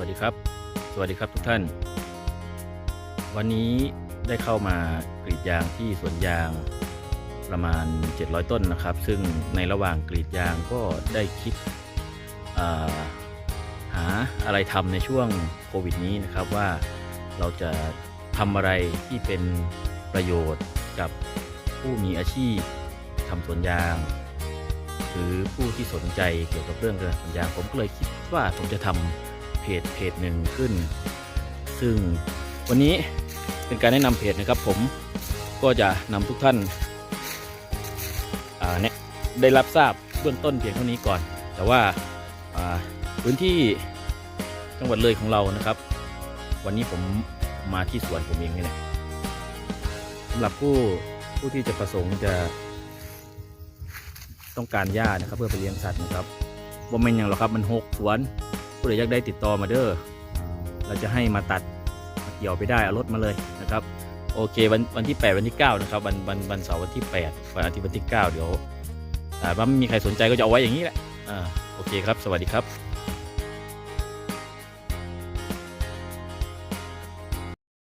วัสดีครับ สวัสดีครับทุกท่าน วันนี้ได้เข้ามากรีดยางที่สวนยางประมาณ 700 ต้นนะครับ ซึ่งในระหว่างกรีดยางก็ได้คิดาหาอะไรทำในช่วงโควิดนี้นะครับว่าเราจะทำอะไรที่เป็นประโยชน์กับผู้มีอาชีพทำสวนยาง หรือผู้ที่สนใจเกี่ยวกับเรื่องการสวนยาง ผมก็เลยคิดว่าผมจะทำ จเพจหนึ่งขึ้น ซึ่งวันนี้เป็นการแนะนำเพจนะครับ ผมก็จะนำทุกท่านาเนี่ยได้รับทราบเบื้องต้นเพียงเท่านี้ก่อน แต่ว่าาพื้นที่จังหวัดเลยของเรานะครับ วันนี้ผมมาที่สวนผมเองนี่แหละสำหรับผู้ผู้ที่จะประสงค์จะต้องการหญ้านะครับ เพื่อไปเลี้ยงสัตว์นะครับว่าไม่นหยังหรอกครับมันหกสวน ผู้ใดอยากได้ติดต่อมาเด้อเราจะให้มาตัดมาเกี่ยวไปได้เอารถมาเลยนะครับโอเควันวันที่ 8 วันที่ 9 นะครับ วันวันวันเสาร์วันที่ 8วันอาทิตย์วันที่ 9 เดี๋ยวอ่าว่าไม่มีใครสนใจก็จะเอาไว้อย่างนี้แหละอ่าโอเคครับ สวัสดีครับ